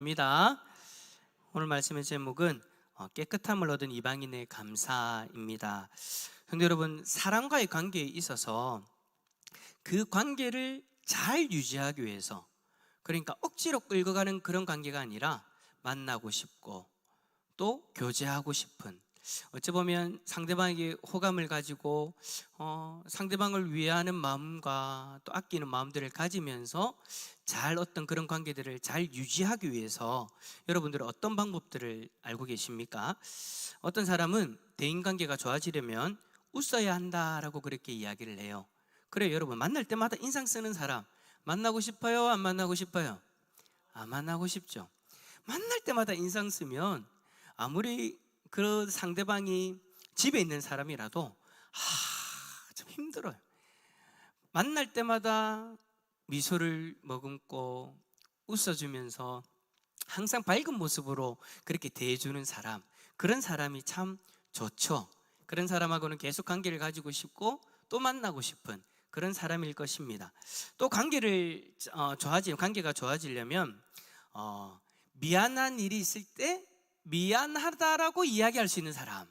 입니다. 오늘 말씀의 제목은 어, 깨끗함을 얻은 이방인의 감사입니다. 성도 여러분, 사람과의 관계에 있어서 그 관계를 잘 유지하기 위해서 그러니까 억지로 끌고 가는 그런 관계가 아니라 만나고 싶고 또 교제하고 싶은 어찌 보면 상대방에게 호감을 가지고 어, 상대방을 위하는 마음과 또 아끼는 마음들을 가지면서 잘 어떤 그런 관계들을 잘 유지하기 위해서 여러분들은 어떤 방법들을 알고 계십니까? 어떤 사람은 대인 관계가 좋아지려면 웃어야 한다라고 그렇게 이야기를 해요. 그래요, 여러분 만날 때마다 인상 쓰는 사람 만나고 싶어요, 안 만나고 싶어요? 안 만나고 싶죠. 만날 때마다 인상 쓰면 아무리 그 상대방이 집에 있는 사람이라도 아, 좀 힘들어요. 만날 때마다 미소를 머금고 웃어주면서 항상 밝은 모습으로 그렇게 대해주는 사람, 그런 사람이 참 좋죠. 그런 사람하고는 계속 관계를 가지고 싶고 또 만나고 싶은 그런 사람일 것입니다. 또 관계를 어, 좋아지 관계가 좋아지려면 어, 미안한 일이 있을 때 미안하다라고 이야기할 수 있는 사람.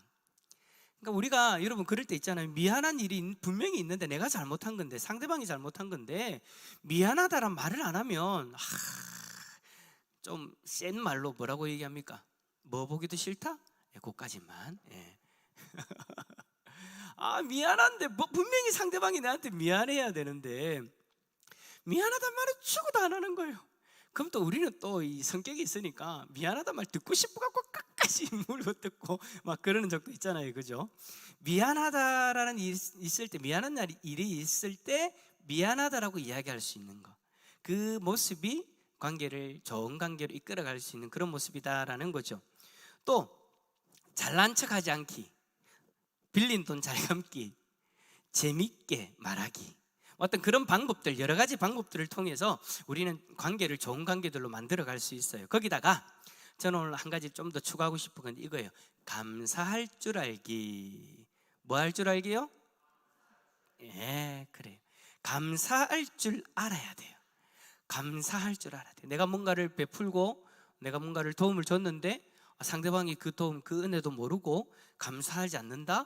그러니까 우리가 여러분 그럴 때 있잖아요. 미안한 일이 분명히 있는데 내가 잘못한 건데 상대방이 잘못한 건데 미안하다란 말을 안 하면 좀센 말로 뭐라고 얘기합니까? 뭐 보기도 싫다? 예, 그까지만. 예. 아 미안한데 뭐 분명히 상대방이 나한테 미안해야 되는데 미안하단 말을 죽어도 안 하는 거예요. 그럼 또 우리는 또 이 성격이 있으니까 미안하단 말 듣고 싶어 갖고 끝까지 물고 듣고 막 그러는 적도 있잖아요. 그죠? 미안하다라는 일 있을 때 미안한 날 일이 있을 때 미안하다라고 이야기할 수 있는 거. 그 모습이 관계를 좋은 관계로 이끌어 갈 수 있는 그런 모습이다라는 거죠. 또 잘난 척하지 않기. 빌린 돈 잘 갚기. 재밌게 말하기. 어떤 그런 방법들 여러 가지 방법들을 통해서 우리는 관계를 좋은 관계들로 만들어 갈 수 있어요. 거기다가 저는 오늘 한 가지 좀 더 추가하고 싶은 건 이거예요. 감사할 줄 알기. 뭐 할 줄 알기요? 예, 그래요. 감사할 줄 알아야 돼요. 감사할 줄 알아야 돼요. 내가 뭔가를 베풀고 내가 뭔가를 도움을 줬는데 상대방이 그 도움, 그 은혜도 모르고 감사하지 않는다?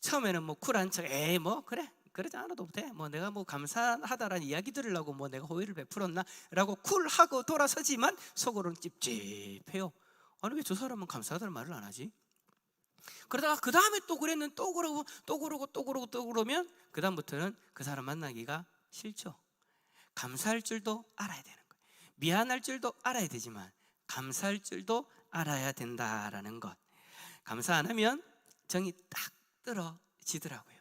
처음에는 뭐 쿨한 척, 에이, 뭐, 그래. 그러지 않아도 돼. 뭐 내가 뭐 감사하다라는 이야기 들으려고 뭐 내가 호의를 베풀었나라고 쿨하고 돌아서지만 속으로는 찝찝해요. 아니 왜 저 사람은 감사하다는 말을 안 하지? 그러다가 그 다음에 또 그랬는 또 그러고 또 그러고 또 그러고 또 그러면 그 다음부터는 그 사람 만나기가 싫죠. 감사할 줄도 알아야 되는 거예요. 미안할 줄도 알아야 되지만 감사할 줄도 알아야 된다라는 것. 감사 안 하면 정이 딱 떨어지더라고요.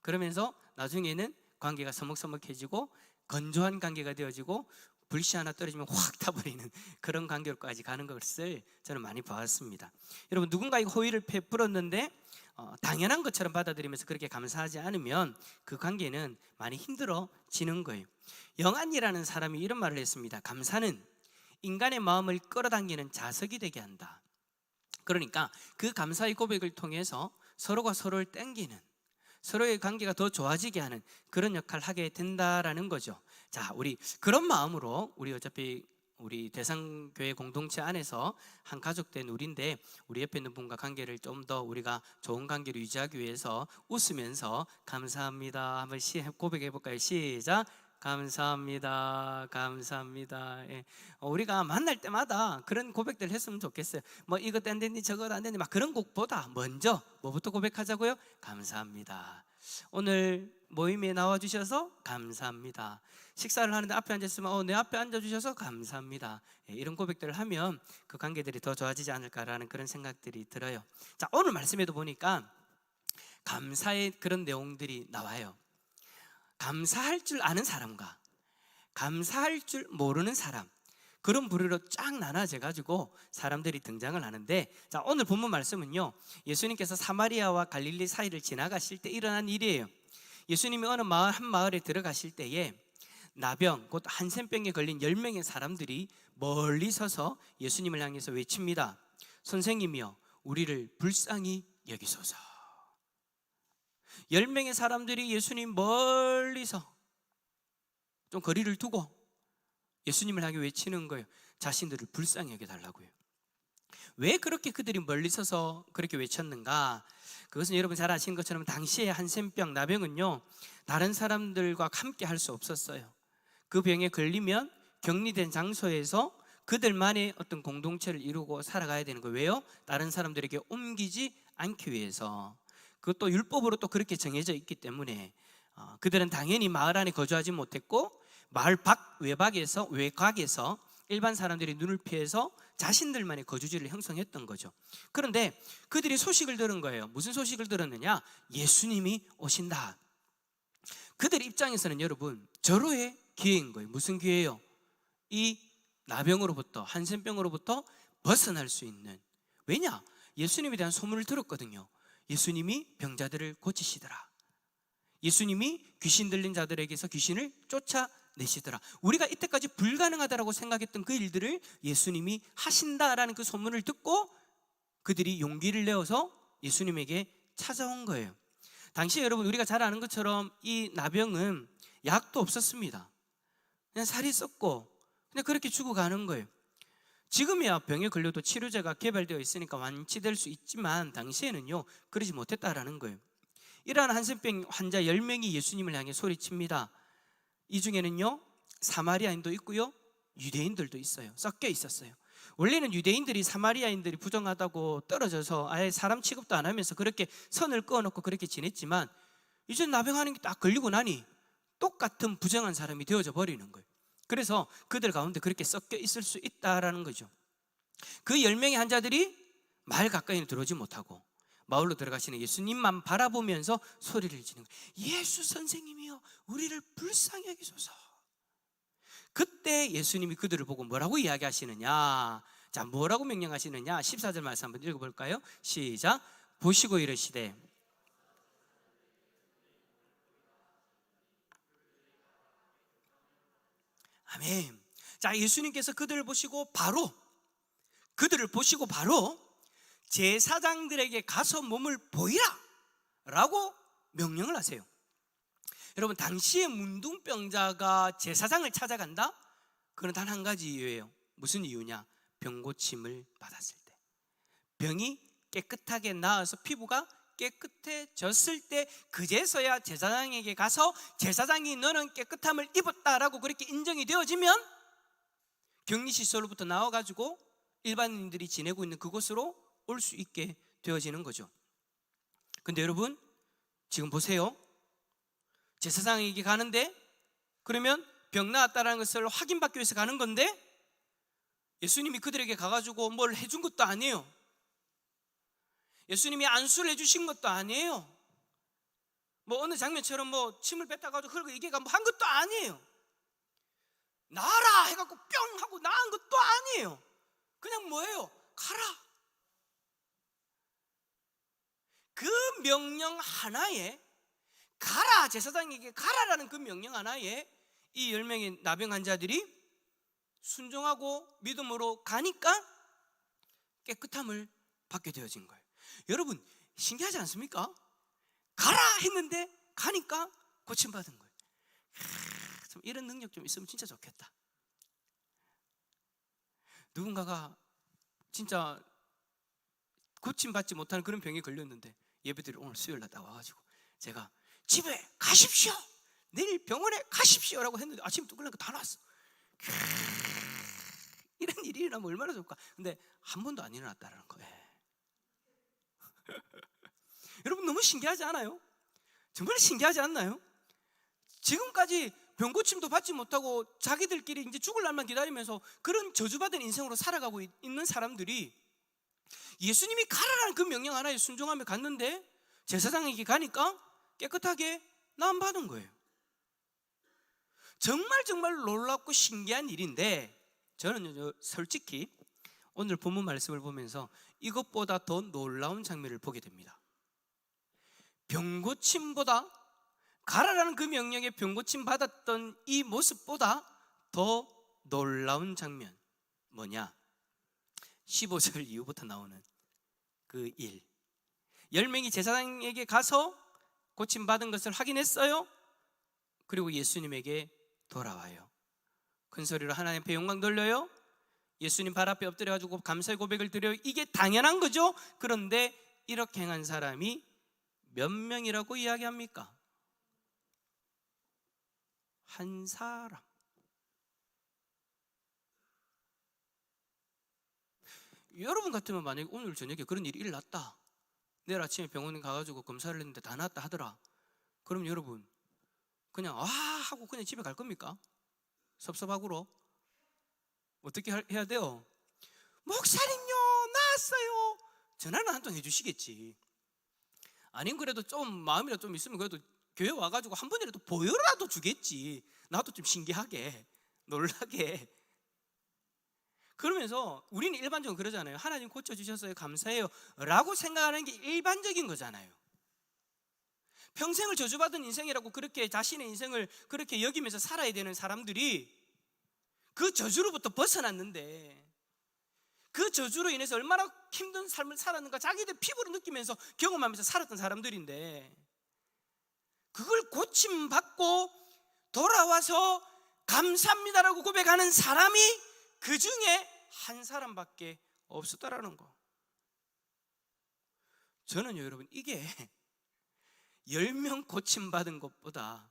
그러면서 나중에는 관계가 서먹서먹해지고 건조한 관계가 되어지고 불씨 하나 떨어지면 확 타버리는 그런 관계로까지 가는 것을 저는 많이 봐왔습니다. 여러분 누군가에게 호의를 베풀었는데 어, 당연한 것처럼 받아들이면서 그렇게 감사하지 않으면 그 관계는 많이 힘들어지는 거예요. 영안이라는 사람이 이런 말을 했습니다. 감사는 인간의 마음을 끌어당기는 자석이 되게 한다. 그러니까 그 감사의 고백을 통해서 서로가 서로를 땡기는 서로의 관계가 더 좋아지게 하는 그런 역할을 하게 된다라는 거죠. 자, 우리 그런 마음으로 우리 어차피 우리 대상교회 공동체 안에서 한 가족된 우리인데 우리 옆에 있는 분과 관계를 좀 더 우리가 좋은 관계를 유지하기 위해서 웃으면서 감사합니다 한번 시 고백해 볼까요? 시작. 감사합니다. 감사합니다. 예. 어, 우리가 만날 때마다 그런 고백들 했으면 좋겠어요. 뭐 이것 안 됐니 저것 안 됐니 막 그런 곡보다 먼저 뭐부터 고백하자고요? 감사합니다. 오늘 모임에 나와 주셔서 감사합니다. 식사를 하는데 앞에 앉았으면 어, 내 앞에 앉아 주셔서 감사합니다. 예, 이런 고백들을 하면 그 관계들이 더 좋아지지 않을까라는 그런 생각들이 들어요. 자, 오늘 말씀에도 보니까 감사의 그런 내용들이 나와요. 감사할 줄 아는 사람과 감사할 줄 모르는 사람. 그런 부류로 쫙 나눠져 가지고 사람들이 등장을 하는데 자 오늘 본문 말씀은요 예수님께서 사마리아와 갈릴리 사이를 지나가실 때 일어난 일이에요. 예수님이 어느 마을 한 마을에 들어가실 때에 나병 곧 한센병에 걸린 10명의 사람들이 멀리 서서 예수님을 향해서 외칩니다. 선생님이여 우리를 불쌍히 여기소서 열 명의 사람들이 예수님 멀리서 좀 거리를 두고 예수님을 향해 외치는 거예요. 자신들을 불쌍히 여겨 달라고요. 왜 그렇게 그들이 멀리 서서 그렇게 외쳤는가? 그것은 여러분 잘 아시는 것처럼 당시에 한센병 나병은요 다른 사람들과 함께 할 수 없었어요. 그 병에 걸리면 격리된 장소에서 그들만의 어떤 공동체를 이루고 살아가야 되는 거예요. 왜요? 다른 사람들에게 옮기지 않기 위해서. 그것도 율법으로 또 그렇게 정해져 있기 때문에 어, 그들은 당연히 마을 안에 거주하지 못했고 마을 밖 외박에서 외곽에서 일반 사람들이 눈을 피해서 자신들만의 거주지를 형성했던 거죠. 그런데 그들이 소식을 들은 거예요. 무슨 소식을 들었느냐? 예수님이 오신다. 그들 입장에서는 여러분 절호의 기회인 거예요. 무슨 기회예요? 이 나병으로부터 한센병으로부터 벗어날 수 있는 왜냐? 예수님에 대한 소문을 들었거든요. 예수님이 병자들을 고치시더라. 예수님이 귀신 들린 자들에게서 귀신을 쫓아내시더라. 우리가 이때까지 불가능하다라고 생각했던 그 일들을 예수님이 하신다라는 그 소문을 듣고 그들이 용기를 내어서 예수님에게 찾아온 거예요. 당시 여러분 우리가 잘 아는 것처럼 이 나병은 약도 없었습니다. 그냥 살이 썩고 그냥 그렇게 죽어가는 거예요. 지금이야 병에 걸려도 치료제가 개발되어 있으니까 완치될 수 있지만 당시에는요 그러지 못했다라는 거예요. 이러한 한센병 환자 10명이 예수님을 향해 소리칩니다. 이 중에는요 사마리아인도 있고요 유대인들도 있어요. 섞여 있었어요. 원래는 유대인들이 사마리아인들이 부정하다고 떨어져서 아예 사람 취급도 안 하면서 그렇게 선을 그어놓고 그렇게 지냈지만 이제 나병하는 게 딱 걸리고 나니 똑같은 부정한 사람이 되어져 버리는 거예요. 그래서 그들 가운데 그렇게 섞여 있을 수 있다라는 거죠. 그 열 명의 환자들이 마을 가까이는 들어오지 못하고 마을로 들어가시는 예수님만 바라보면서 소리를 지는 거예요. 예수 선생님이여, 우리를 불쌍히 여기소서. 그때 예수님이 그들을 보고 뭐라고 이야기하시느냐? 자, 뭐라고 명령하시느냐? 14절 말씀 한번 읽어볼까요? 시작. 보시고 이르시되 아멘. 자, 예수님께서 그들을 보시고 바로 그들을 보시고 바로 제사장들에게 가서 몸을 보이라 라고 명령을 하세요. 여러분, 당시에 문둥병자가 제사장을 찾아간다? 그건 단 한 가지 이유예요. 무슨 이유냐? 병 고침을 받았을 때. 병이 깨끗하게 나아서 피부가 깨끗해졌을 때 그제서야 제사장에게 가서 제사장이 너는 깨끗함을 입었다라고 그렇게 인정이 되어지면 격리시설로부터 나와가지고 일반인들이 지내고 있는 그곳으로 올 수 있게 되어지는 거죠. 근데 여러분 지금 보세요. 제사장에게 가는데 그러면 병 나았다라는 것을 확인받기 위해서 가는 건데 예수님이 그들에게 가가지고 뭘 해준 것도 아니에요. 예수님이 안수를 해주신 것도 아니에요. 뭐 어느 장면처럼 뭐 침을 뱉어가지고 흐르고 이게 뭐한 것도 아니에요. 나라 해갖고 뿅 하고 나은 것도 아니에요. 그냥 뭐예요? 가라. 그 명령 하나에 가라 제사장에게 가라라는 그 명령 하나에 이 열 명의 나병 환자들이 순종하고 믿음으로 가니까 깨끗함을 받게 되어진 거예요. 여러분 신기하지 않습니까? 가라 했는데 가니까 고침 받은 거예요. 하, 좀 이런 능력 좀 있으면 진짜 좋겠다. 누군가가 진짜 고침 받지 못하는 그런 병에 걸렸는데 예배들이 오늘 수요일 날 나와가지고 제가 집에 가십시오. 내일 병원에 가십시오라고 했는데 아침 뚜글라니까 다 나왔어. 이런 일이 일어나면 얼마나 좋을까. 근데 한 번도 안 일어났다는 거예요. 여러분 너무 신기하지 않아요? 정말 신기하지 않나요? 지금까지 병고침도 받지 못하고 자기들끼리 이제 죽을 날만 기다리면서 그런 저주받은 인생으로 살아가고 있는 사람들이 예수님이 가라라는 그 명령 하나에 순종하며 갔는데 제사장에게 가니까 깨끗하게 나음 받은 거예요. 정말 정말 놀랍고 신기한 일인데 저는 솔직히 오늘 본문 말씀을 보면서 이것보다 더 놀라운 장면을 보게 됩니다. 병고침보다 가라라는 그 명령에 병고침 받았던 이 모습보다 더 놀라운 장면 뭐냐? 15절 이후부터 나오는 그 일. 열 명이 제사장에게 가서 고침 받은 것을 확인했어요. 그리고 예수님에게 돌아와요. 큰 소리로 하나님 앞에 영광 돌려요. 예수님 발 앞에 엎드려 가지고 감사의 고백을 드려 이게 당연한 거죠. 그런데 이렇게 행한 사람이 몇 명이라고 이야기합니까? 한 사람. 여러분 같으면 만약에 오늘 저녁에 그런 일이 일어났다. 내일 아침에 병원에 가가지고 검사를 했는데 다 나았다 하더라. 그럼 여러분 그냥 아 하고 그냥 집에 갈 겁니까? 섭섭하고로 어떻게 할- 해야 돼요? 목사님요 나았어요. 전화는 한 통 해주시겠지. 아닌 그래도 좀 마음이라도 좀 있으면 그래도 교회 와가지고 한 번이라도 보여라도 주겠지. 나도 좀 신기하게 놀라게. 그러면서 우리는 일반적으로 그러잖아요. 하나님 고쳐주셨어요. 감사해요. 라고 생각하는 게 일반적인 거잖아요. 평생을 저주받은 인생이라고 그렇게 자신의 인생을 그렇게 여기면서 살아야 되는 사람들이 그 저주로부터 벗어났는데 그 저주로 인해서 얼마나 힘든 삶을 살았는가 자기들 피부로 느끼면서 경험하면서 살았던 사람들인데 그걸 고침받고 돌아와서 감사합니다라고 고백하는 사람이 그 중에 한 사람밖에 없었다라는 거. 저는요, 여러분, 이게 열명 고침받은 것보다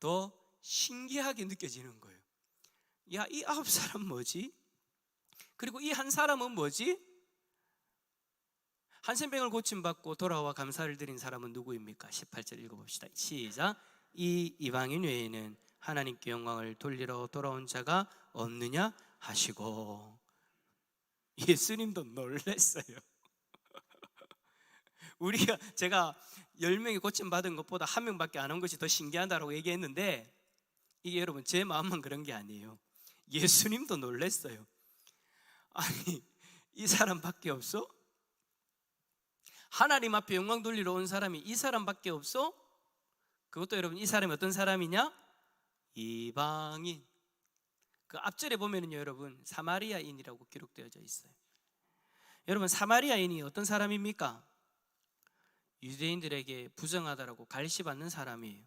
더 신기하게 느껴지는 거예요. 야, 이 아홉 사람 뭐지? 그리고 이 한 사람은 뭐지? 한센병을 고침받고 돌아와 감사를 드린 사람은 누구입니까? 18절 읽어봅시다. 시작. 이 이방인 외에는 하나님께 영광을 돌리러 돌아온 자가 없느냐 하시고 예수님도 놀랬어요. 우리가 제가 10명이 고침 받은 것보다 한 명밖에 안 온 것이 더 신기하다고 얘기했는데 이게 여러분 제 마음만 그런 게 아니에요. 예수님도 놀랬어요. 아니 이 사람밖에 없어? 하나님 앞에 영광 돌리러 온 사람이 이 사람밖에 없어? 그것도 여러분 이 사람이 어떤 사람이냐? 이방인. 그 앞절에 보면은요 여러분 사마리아인이라고 기록되어져 있어요. 여러분 사마리아인이 어떤 사람입니까? 유대인들에게 부정하다라고 갈시받는 사람이에요.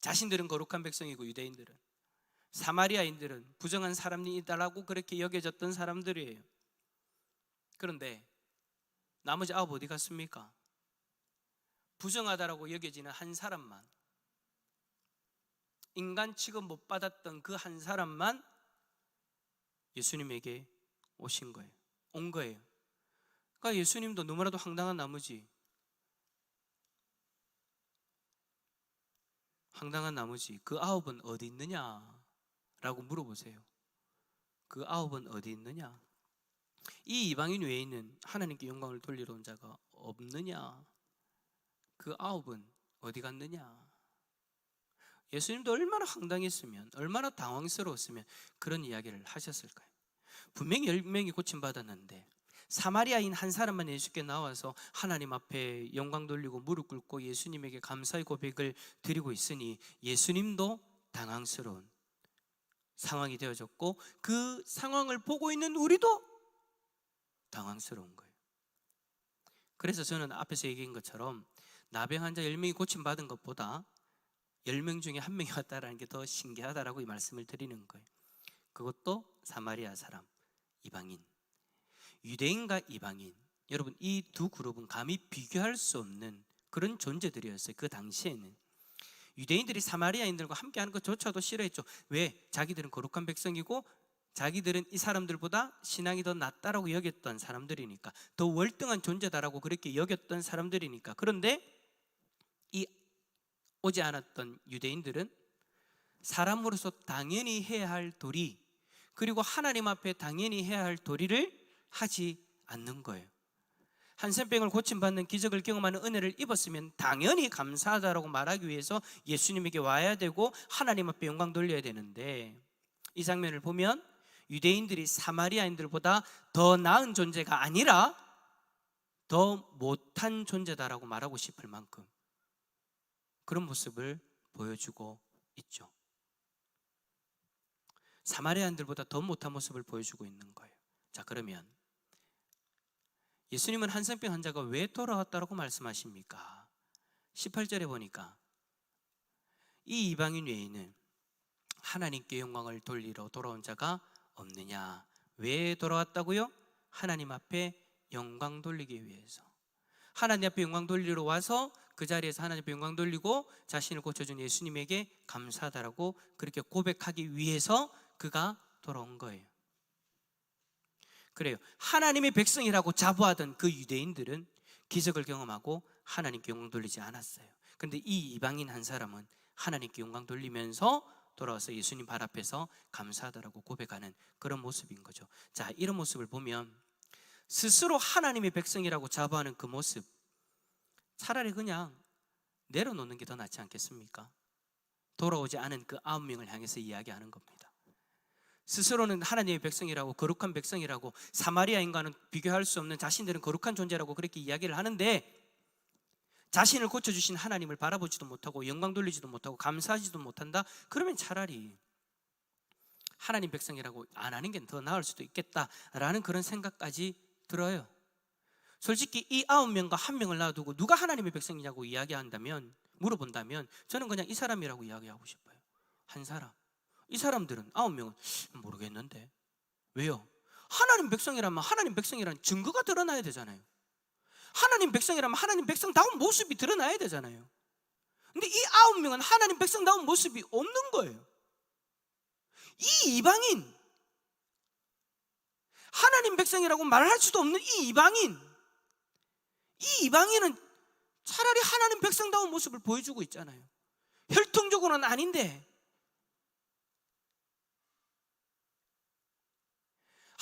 자신들은 거룩한 백성이고 유대인들은 사마리아인들은 부정한 사람이다라고 그렇게 여겨졌던 사람들이에요. 그런데 나머지 아홉 어디 갔습니까? 부정하다라고 여겨지는 한 사람만 인간 취급 못 받았던 그 한 사람만 예수님에게 오신 거예요. 온 거예요. 그러니까 예수님도 너무나도 황당한 나머지 황당한 나머지 그 아홉은 어디 있느냐 라고 물어보세요. 그 아홉은 어디 있느냐? 이 이방인 외에는 하나님께 영광을 돌리러 온 자가 없느냐? 그 아홉은 어디 갔느냐? 예수님도 얼마나 황당했으면, 얼마나 당황스러웠으면 그런 이야기를 하셨을까요? 분명히 열 명이 고침받았는데 사마리아인 한 사람만 예수께 나와서 하나님 앞에 영광 돌리고 무릎 꿇고 예수님에게 감사의 고백을 드리고 있으니 예수님도 당황스러운 상황이 되어졌고 그 상황을 보고 있는 우리도 당황스러운 거예요. 그래서 저는 앞에서 얘기한 것처럼 나병 환자 10명이 고침받은 것보다 10명 중에 한 명이 왔다라는 게 더 신기하다라고 이 말씀을 드리는 거예요. 그것도 사마리아 사람, 이방인. 유대인과 이방인. 여러분 이 두 그룹은 감히 비교할 수 없는 그런 존재들이었어요. 그 당시에는. 유대인들이 사마리아인들과 함께 하는 것조차도 싫어했죠. 왜? 자기들은 거룩한 백성이고 자기들은 이 사람들보다 신앙이 더 낫다라고 여겼던 사람들이니까 더 월등한 존재다라고 그렇게 여겼던 사람들이니까 그런데 이 오지 않았던 유대인들은 사람으로서 당연히 해야 할 도리 그리고 하나님 앞에 당연히 해야 할 도리를 하지 않는 거예요. 한센병을 고침받는 기적을 경험하는 은혜를 입었으면 당연히 감사하다라고 말하기 위해서 예수님에게 와야 되고 하나님 앞에 영광 돌려야 되는데 이 장면을 보면 유대인들이 사마리아인들보다 더 나은 존재가 아니라 더 못한 존재다라고 말하고 싶을 만큼 그런 모습을 보여주고 있죠. 사마리아인들보다 더 못한 모습을 보여주고 있는 거예요. 자, 그러면 예수님은 한센병 환자가 왜 돌아왔다고 말씀하십니까? 18절에 보니까 이 이방인 외에는 하나님께 영광을 돌리러 돌아온 자가 없느냐? 왜 돌아왔다고요? 하나님 앞에 영광 돌리기 위해서. 하나님 앞에 영광 돌리러 와서 그 자리에서 하나님 앞에 영광 돌리고 자신을 고쳐준 예수님에게 감사하다라고 그렇게 고백하기 위해서 그가 돌아온 거예요. 그래요. 하나님의 백성이라고 자부하던 그 유대인들은 기적을 경험하고 하나님께 영광 돌리지 않았어요. 그런데 이 이방인 한 사람은 하나님께 영광 돌리면서 돌아와서 예수님 발 앞에서 감사하다라고 고백하는 그런 모습인 거죠. 자, 이런 모습을 보면 스스로 하나님의 백성이라고 자부하는 그 모습 차라리 그냥 내려놓는 게 더 낫지 않겠습니까? 돌아오지 않은 그 아홉 명을 향해서 이야기하는 겁니다. 스스로는 하나님의 백성이라고 거룩한 백성이라고 사마리아인과는 비교할 수 없는 자신들은 거룩한 존재라고 그렇게 이야기를 하는데 자신을 고쳐주신 하나님을 바라보지도 못하고 영광 돌리지도 못하고 감사하지도 못한다? 그러면 차라리 하나님 백성이라고 안 하는 게 더 나을 수도 있겠다라는 그런 생각까지 들어요. 솔직히 이 아홉 명과 한 명을 놔두고 누가 하나님의 백성이냐고 이야기한다면 물어본다면 저는 그냥 이 사람이라고 이야기하고 싶어요. 한 사람. 이 사람들은 아홉 명은 모르겠는데 왜요? 하나님 백성이라면 하나님 백성이라는 증거가 드러나야 되잖아요. 하나님 백성이라면 하나님 백성다운 모습이 드러나야 되잖아요. 근데 이 아홉 명은 하나님 백성다운 모습이 없는 거예요. 이 이방인 하나님 백성이라고 말할 수도 없는 이 이방인 이 이방인은 차라리 하나님 백성다운 모습을 보여주고 있잖아요. 혈통적으로는 아닌데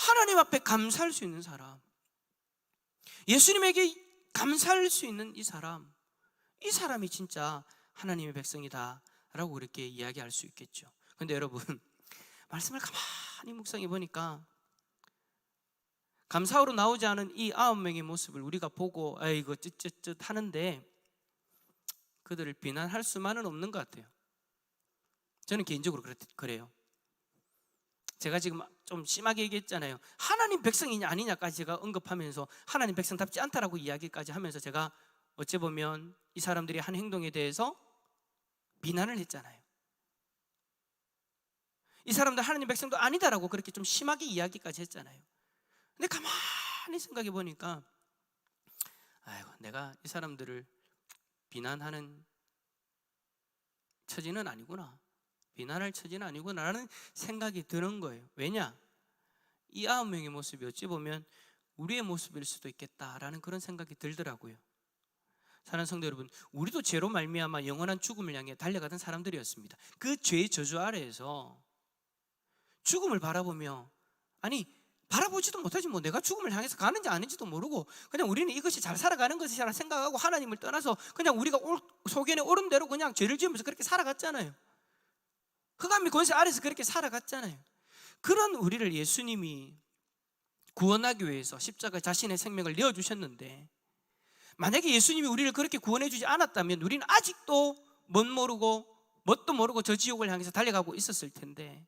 하나님 앞에 감사할 수 있는 사람, 예수님에게 감사할 수 있는 이 사람, 이 사람이 진짜 하나님의 백성이다라고 그렇게 이야기할 수 있겠죠. 근데 여러분, 말씀을 가만히 묵상해 보니까 감사로 나오지 않은 이 아홉 명의 모습을 우리가 보고 아이고 쯧쯧쯧 하는데 그들을 비난할 수만은 없는 것 같아요. 저는 개인적으로 그래요. 제가 지금 좀 심하게 얘기했잖아요. 하나님 백성이냐 아니냐까지 제가 언급하면서 하나님 백성답지 않다라고 이야기까지 하면서 제가 어찌 보면 이 사람들이 한 행동에 대해서 비난을 했잖아요. 이 사람들 하나님 백성도 아니다라고 그렇게 좀 심하게 이야기까지 했잖아요. 근데 가만히 생각해 보니까 아이고 내가 이 사람들을 비난하는 처지는 아니구나. 비난할 처지는 아니구나라는 생각이 드는 거예요. 왜냐? 이 아홉 명의 모습이 어찌 보면 우리의 모습일 수도 있겠다라는 그런 생각이 들더라고요. 사랑하는 성도 여러분, 우리도 죄로 말미암아 영원한 죽음을 향해 달려가던 사람들이었습니다. 그 죄의 저주 아래에서 죽음을 바라보며 아니 바라보지도 못하지 뭐 내가 죽음을 향해서 가는지 아닌지도 모르고 그냥 우리는 이것이 잘 살아가는 것이라 생각하고 하나님을 떠나서 그냥 우리가 소견에 오른 대로 그냥 죄를 지으면서 그렇게 살아갔잖아요. 흑암이 권세 아래서 그렇게 살아갔잖아요. 그런 우리를 예수님이 구원하기 위해서 십자가 자신의 생명을 내어 주셨는데 만약에 예수님이 우리를 그렇게 구원해 주지 않았다면 우리는 아직도 못 모르고 뭣도 모르고 저 지옥을 향해서 달려가고 있었을 텐데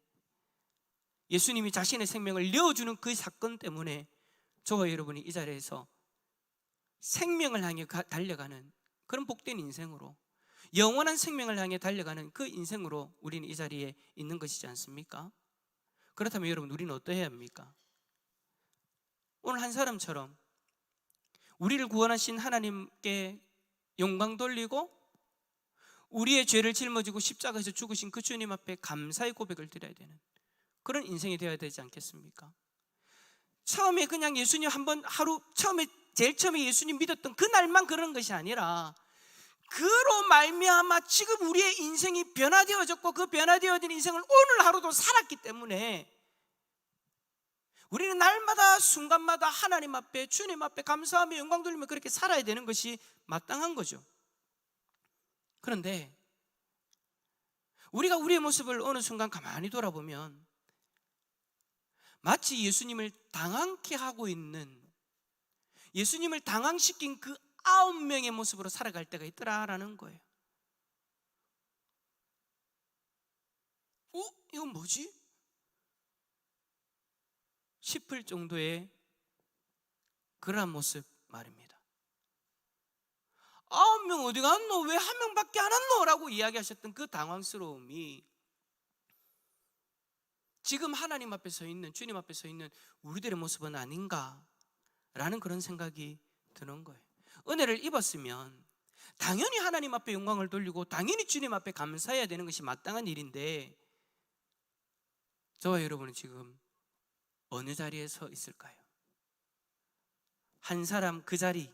예수님이 자신의 생명을 내어 주는 그 사건 때문에 저와 여러분이 이 자리에서 생명을 향해 달려가는 그런 복된 인생으로 영원한 생명을 향해 달려가는 그 인생으로 우리는 이 자리에 있는 것이지 않습니까? 그렇다면 여러분 우리는 어떠해야 합니까? 오늘 한 사람처럼 우리를 구원하신 하나님께 영광 돌리고 우리의 죄를 짊어지고 십자가에서 죽으신 그 주님 앞에 감사의 고백을 드려야 되는 그런 인생이 되어야 되지 않겠습니까? 처음에 그냥 예수님 한 번 하루 처음에 제일 처음에 예수님 믿었던 그날만 그런 것이 아니라 그로 말미암아 지금 우리의 인생이 변화되어졌고 그 변화되어진 인생을 오늘 하루도 살았기 때문에 우리는 날마다 순간마다 하나님 앞에 주님 앞에 감사하며 영광 돌리며 그렇게 살아야 되는 것이 마땅한 거죠. 그런데 우리가 우리의 모습을 어느 순간 가만히 돌아보면 마치 예수님을 당황케 하고 있는 예수님을 당황시킨 그 아홉 명의 모습으로 살아갈 때가 있더라라는 거예요. 어? 이건 뭐지? 싶을 정도의 그러한 모습 말입니다. 아홉 명 어디 갔노? 왜 한 명밖에 안 왔노? 라고 이야기하셨던 그 당황스러움이 지금 하나님 앞에 서 있는 주님 앞에 서 있는 우리들의 모습은 아닌가 라는 그런 생각이 드는 거예요. 은혜를 입었으면 당연히 하나님 앞에 영광을 돌리고 당연히 주님 앞에 감사해야 되는 것이 마땅한 일인데 저와 여러분은 지금 어느 자리에 서 있을까요? 한 사람 그 자리일까요?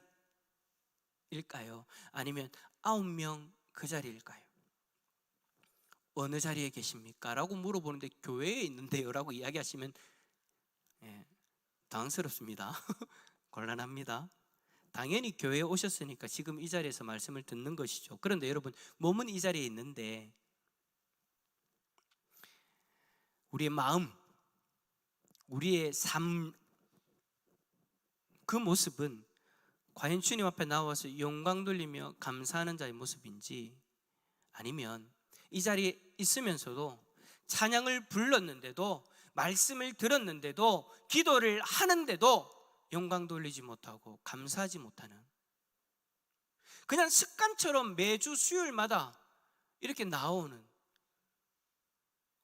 아니면 아홉 명 그 자리일까요? 어느 자리에 계십니까? 라고 물어보는데 교회에 있는데요 라고 이야기하시면 예, 당황스럽습니다 곤란합니다 당연히 교회에 오셨으니까 지금 이 자리에서 말씀을 듣는 것이죠. 그런데 여러분 몸은 이 자리에 있는데 우리의 마음 우리의 삶 그 모습은 과연 주님 앞에 나와서 영광 돌리며 감사하는 자의 모습인지 아니면 이 자리에 있으면서도 찬양을 불렀는데도 말씀을 들었는데도 기도를 하는데도 영광 돌리지 못하고 감사하지 못하는. 그냥 습관처럼 매주 수요일마다 이렇게 나오는.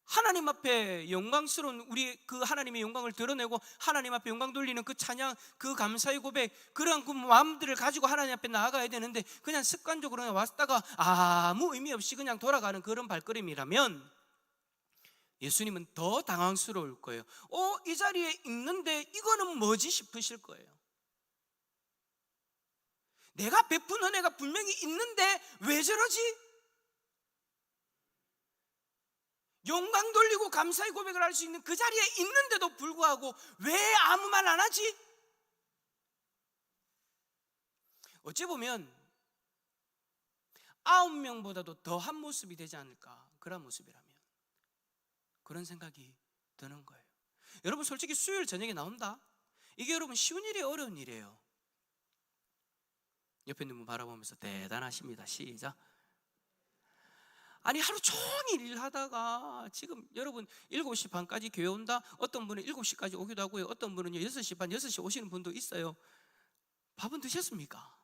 하나님 앞에 영광스러운 우리 그 하나님의 영광을 드러내고 하나님 앞에 영광 돌리는 그 찬양, 그 감사의 고백 그런 그 마음들을 가지고 하나님 앞에 나아가야 되는데 그냥 습관적으로 왔다가 아무 의미 없이 그냥 돌아가는 그런 발걸음이라면 예수님은 더 당황스러울 거예요. 어, 이 자리에 있는데 이거는 뭐지 싶으실 거예요. 내가 베푼 은혜가 분명히 있는데 왜 저러지? 영광 돌리고 감사의 고백을 할 수 있는 그 자리에 있는데도 불구하고 왜 아무 말 안 하지? 어찌 보면 아홉 명보다도 더한 모습이 되지 않을까 그런 모습이라면 그런 생각이 드는 거예요. 여러분 솔직히 수요일 저녁에 나온다. 이게 여러분 쉬운 일이 어려운 일이에요. 옆에 있는 분 바라보면서 대단하십니다. 시작. 아니 하루 종일 일하다가 지금 여러분 7시 반까지 교회 온다 어떤 분은 7시까지 오기도 하고요 어떤 분은 6시 반 6시 오시는 분도 있어요 밥은 드셨습니까?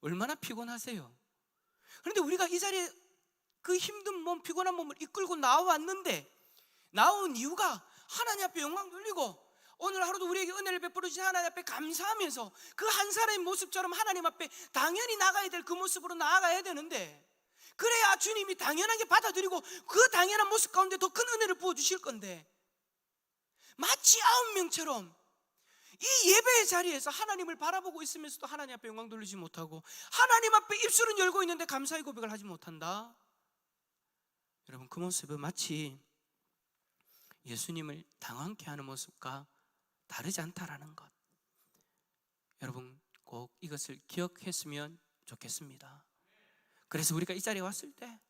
얼마나 피곤하세요? 그런데 우리가 이 자리에 그 힘든 몸 피곤한 몸을 이끌고 나왔는데 나온 이유가 하나님 앞에 영광 돌리고 오늘 하루도 우리에게 은혜를 베풀어 주신 하나님 앞에 감사하면서 그 한 사람의 모습처럼 하나님 앞에 당연히 나가야 될 그 모습으로 나아가야 되는데 그래야 주님이 당연하게 받아들이고 그 당연한 모습 가운데 더 큰 은혜를 부어 주실 건데 마치 아홉 명처럼 이 예배의 자리에서 하나님을 바라보고 있으면서도 하나님 앞에 영광 돌리지 못하고 하나님 앞에 입술은 열고 있는데 감사의 고백을 하지 못한다. 여러분 그 모습은 마치 예수님을 당황케 하는 모습과 다르지 않다라는 것. 여러분 꼭 이것을 기억했으면 좋겠습니다. 그래서 우리가 이 자리에 왔을 때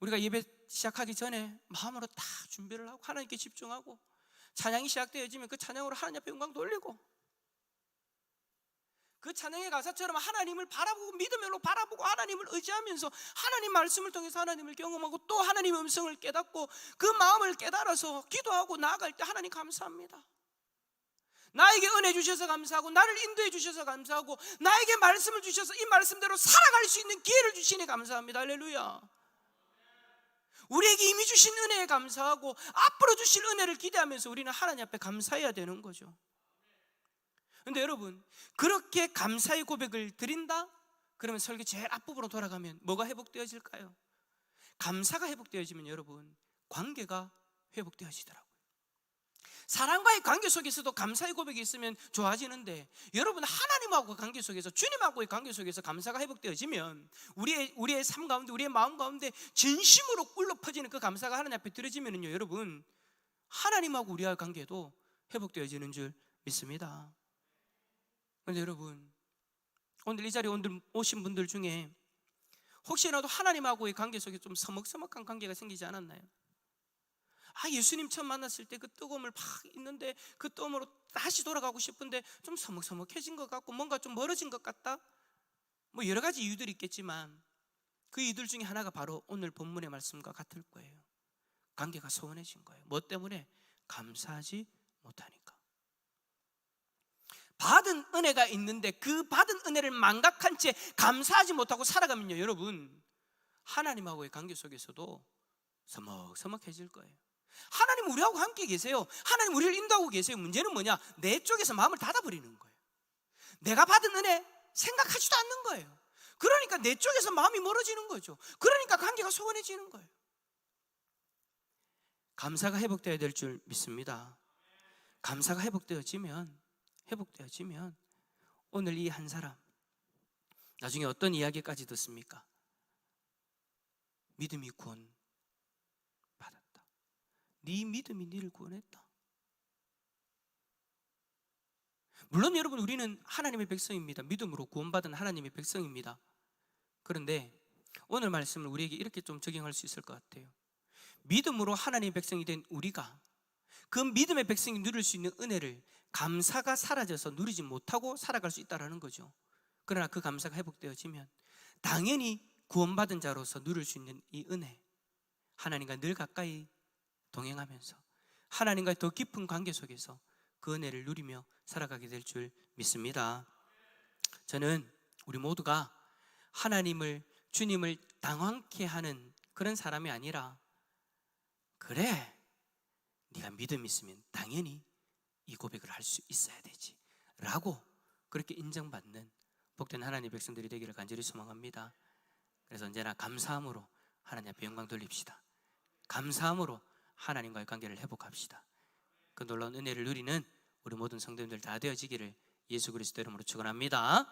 우리가 예배 시작하기 전에 마음으로 다 준비를 하고 하나님께 집중하고 찬양이 시작되어지면 그 찬양으로 하나님 앞에 영광 돌리고 그 찬양의 가사처럼 하나님을 바라보고 믿음으로 바라보고 하나님을 의지하면서 하나님 말씀을 통해서 하나님을 경험하고 또 하나님의 음성을 깨닫고 그 마음을 깨달아서 기도하고 나아갈 때 하나님 감사합니다. 나에게 은혜 주셔서 감사하고 나를 인도해 주셔서 감사하고 나에게 말씀을 주셔서 이 말씀대로 살아갈 수 있는 기회를 주시니 감사합니다. 할렐루야. 우리에게 이미 주신 은혜에 감사하고 앞으로 주실 은혜를 기대하면서 우리는 하나님 앞에 감사해야 되는 거죠. 근데 여러분, 그렇게 감사의 고백을 드린다? 그러면 설교 제일 앞부분으로 돌아가면 뭐가 회복되어질까요? 감사가 회복되어지면 여러분, 관계가 회복되어지더라고요. 사람과의 관계 속에서도 감사의 고백이 있으면 좋아지는데 여러분 하나님하고 관계 속에서 주님하고의 관계 속에서 감사가 회복되어지면 우리의 우리의 삶 가운데 우리의 마음 가운데 진심으로 꿀러 퍼지는 그 감사가 하나님 앞에 들어지면은요 여러분 하나님하고 우리와의 관계도 회복되어지는 줄 믿습니다. 그런데 여러분 오늘 이 자리에 오신 분들 중에 혹시라도 하나님하고의 관계 속에 좀 서먹서먹한 관계가 생기지 않았나요? 아 예수님 처음 만났을 때 그 뜨거움을 막 있는데 그 뜨거움으로 다시 돌아가고 싶은데 좀 서먹서먹해진 것 같고 뭔가 좀 멀어진 것 같다. 뭐 여러 가지 이유들이 있겠지만 그 이유들 중에 하나가 바로 오늘 본문의 말씀과 같을 거예요. 관계가 소원해진 거예요. 뭐 때문에 감사하지 못하니까. 받은 은혜가 있는데 그 받은 은혜를 망각한 채 감사하지 못하고 살아가면요, 여러분 하나님하고의 관계 속에서도 서먹서먹해질 거예요. 하나님 우리하고 함께 계세요. 하나님 우리를 인도하고 계세요. 문제는 뭐냐? 내 쪽에서 마음을 닫아버리는 거예요. 내가 받은 은혜 생각하지도 않는 거예요. 그러니까 내 쪽에서 마음이 멀어지는 거죠. 그러니까 관계가 소원해지는 거예요. 감사가 회복되어야 될 줄 믿습니다. 감사가 회복되어지면 회복되어지면 오늘 이 한 사람 나중에 어떤 이야기까지 듣습니까? 믿음이 구원 받았다. 네 믿음이 니를 구원했다. 물론 여러분 우리는 하나님의 백성입니다. 믿음으로 구원받은 하나님의 백성입니다. 그런데 오늘 말씀을 우리에게 이렇게 좀 적용할 수 있을 것 같아요. 믿음으로 하나님의 백성이 된 우리가 그 믿음의 백성이 누릴 수 있는 은혜를 감사가 사라져서 누리지 못하고 살아갈 수 있다라는 거죠. 그러나 그 감사가 회복되어지면 당연히 구원받은 자로서 누릴 수 있는 이 은혜 하나님과 늘 가까이 동행하면서 하나님과의 더 깊은 관계 속에서 그 은혜를 누리며 살아가게 될 줄 믿습니다. 저는 우리 모두가 하나님을 주님을 당황케 하는 그런 사람이 아니라 그래 네가 믿음 있으면 당연히 이 고백을 할 수 있어야 되지. 라고 그렇게 인정받는 복된 하나님의 백성들이 되기를 간절히 소망합니다. 그래서 언제나 감사함으로 하나님 앞에 영광 돌립시다. 감사함으로 하나님과의 관계를 회복합시다. 그 놀라운 은혜를 누리는 우리 모든 성도님들 다 되어지기를 예수 그리스도 이름으로 축원합니다